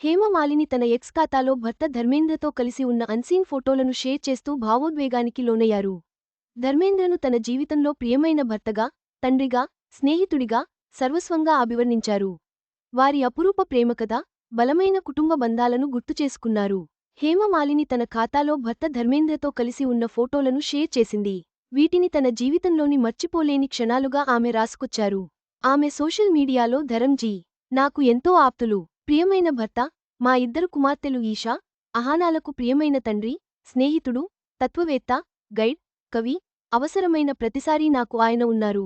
హేమమాలిని తన ఎక్స్ ఖాతాలో భర్త ధర్మేంద్రతో కలిసి ఉన్న అన్సీన్ ఫోటోలను షేర్ చేస్తూ భావోద్వేగానికి లోనయ్యారు. ధర్మేంద్రను తన జీవితంలో ప్రియమైన భర్తగా తండ్రిగా స్నేహితుడిగా సర్వస్వంగా అభివర్ణించారు. వారి అపురూప ప్రేమకథ బలమైన కుటుంబ బంధాలను గుర్తుచేసుకున్నారు హేమమాలిని తన ఖాతాలో భర్త ధర్మేంద్రతో కలిసి ఉన్న ఫోటోలను షేర్ చేసింది. వీటిని తన జీవితంలోని మర్చిపోలేని క్షణాలుగా ఆమె రాసుకొచ్చారు. ఆమె సోషల్ మీడియాలో ధరంజీ నాకు ఎంతో ఆప్తులు. ప్రియమైన భర్త మా ఇద్దరు కుమార్తెలు ఈషా అహానాలకు ప్రియమైన తండ్రి స్నేహితుడు తత్వవేత్త గైడ్ కవి అవసరమైన ప్రతిసారీ నాకు ఆయన ఉన్నారు.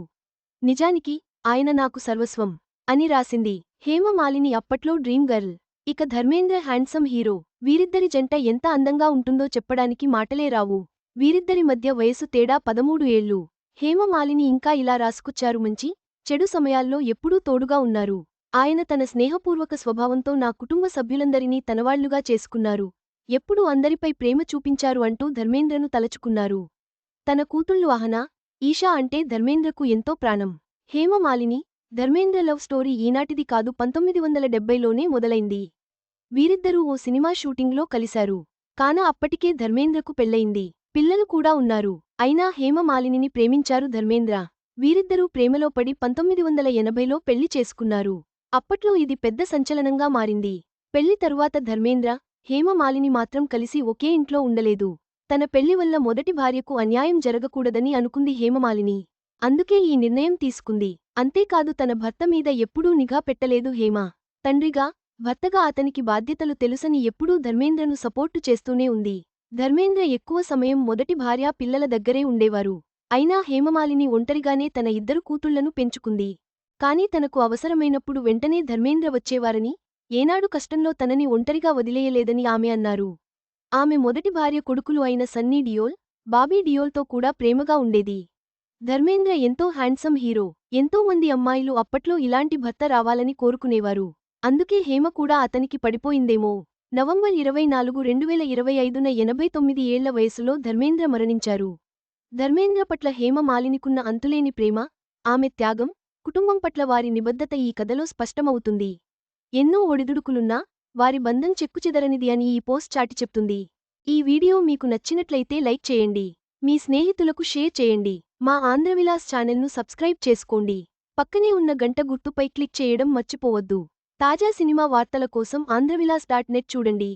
నిజానికి ఆయన నాకు సర్వస్వం అని రాసింది. హేమమాలిని అప్పట్లో డ్రీమ్ గర్ల్. ఇక ధర్మేంద్ర హ్యాండ్సమ్ హీరో. వీరిద్దరి జంట ఎంత అందంగా ఉంటుందో చెప్పడానికి మాటలే రావు. వీరిద్దరి మధ్య వయసు తేడా పదమూడు ఏళ్ళు. హేమమాలిని ఇంకా ఇలా రాసుకొచ్చారు మంచి చెడు సమయాల్లో ఎప్పుడూ తోడుగా ఉన్నారు. ఆయన తన స్నేహపూర్వక స్వభావంతో నా కుటుంబ సభ్యులందరినీ తనవాళ్ళుగా చేసుకున్నారు. ఎప్పుడూ అందరిపై ప్రేమ చూపించారు అంటూ ధర్మేంద్రను తలచుకున్నారు. తన కూతుళ్ళు అహనా ఈషా అంటే ధర్మేంద్రకు ఎంతో ప్రాణం. హేమమాలిని ధర్మేంద్ర లవ్ స్టోరీ ఈనాటిది కాదు పంతొమ్మిది వందల డెబ్బైలోనే మొదలైంది. వీరిద్దరూ ఓ సినిమా షూటింగ్లో కలిశారు. కాన అప్పటికే ధర్మేంద్రకు పెళ్ళయింది పిల్లలు కూడా ఉన్నారు. అయినా హేమమాలినిని ప్రేమించారు ధర్మేంద్ర. వీరిద్దరూ ప్రేమలో పడి పంతొమ్మిది వందల ఎనభైలో పెళ్ళి చేసుకున్నారు. అప్పట్లో ఇది పెద్ద సంచలనంగా మారింది. పెళ్ళి తరువాత ధర్మేంద్ర హేమమాలిని మాత్రం కలిసి ఒకే ఇంట్లో ఉండలేదు. తన పెళ్ళి వల్ల మొదటి భార్యకు అన్యాయం జరగకూడదని అనుకుంది హేమమాలిని. అందుకే ఈ నిర్ణయం తీసుకుంది. అంతేకాదు తన భర్త మీద ఎప్పుడూ నిఘా పెట్టలేదు హేమ. తండ్రిగా భర్తగా అతనికి బాధ్యతలు తెలుసని ఎప్పుడూ ధర్మేంద్రను సపోర్టు చేస్తూనే ఉంది. ధర్మేంద్ర ఎక్కువ సమయం మొదటి భార్యా పిల్లల దగ్గరే ఉండేవారు. అయినా హేమమాలిని ఒంటరిగానే తన ఇద్దరు కూతుళ్ళను పెంచుకుంది. కాని తనకు అవసరమైనప్పుడు వెంటనే ధర్మేంద్ర వచ్చేవారని ఏనాడు కష్టంలో తనని ఒంటరిగా వదిలేయలేదని ఆమె అన్నారు. ఆమె మొదటి భార్య కొడుకులు అయిన సన్నీ డియోల్ బాబీ డియోల్తో కూడా ప్రేమగా ఉండేది. ధర్మేంద్ర ఎంతో హ్యాండ్సమ్ హీరో ఎంతో మంది అమ్మాయిలు అప్పట్లో ఇలాంటి భర్త రావాలని కోరుకునేవారు. అందుకే హేమ కూడా అతనికి పడిపోయిందేమో. నవంబర్ ఇరవై నాలుగు రెండువేల ఇరవై ఐదున ఎనభై తొమ్మిది ఏళ్ళ వయసులో ధర్మేంద్ర మరణించారు. ధర్మేంద్ర పట్ల హేమ మాలినికున్న అంతులేని ప్రేమ ఆమె త్యాగం కుటుంబం పట్ల వారి నిబద్ధత ఈ కథలో స్పష్టమవుతుంది. ఎన్నో ఒడిదుడుకులున్నా వారి బంధం చెక్కుచెదరనిది అని ఈ పోస్ట్ చాటి చెప్తుంది. ఈ వీడియో మీకు నచ్చినట్లయితే లైక్ చేయండి. మీ స్నేహితులకు షేర్ చేయండి. మా ఆంధ్రవిలాస్ ఛానల్ను సబ్స్క్రైబ్ చేసుకోండి. పక్కనే ఉన్న గంట గుర్తుపై క్లిక్ చేయడం మర్చిపోవద్దు. తాజా సినిమా వార్తల కోసం ఆంధ్రవిలాస్ డాట్ నెట్ చూడండి.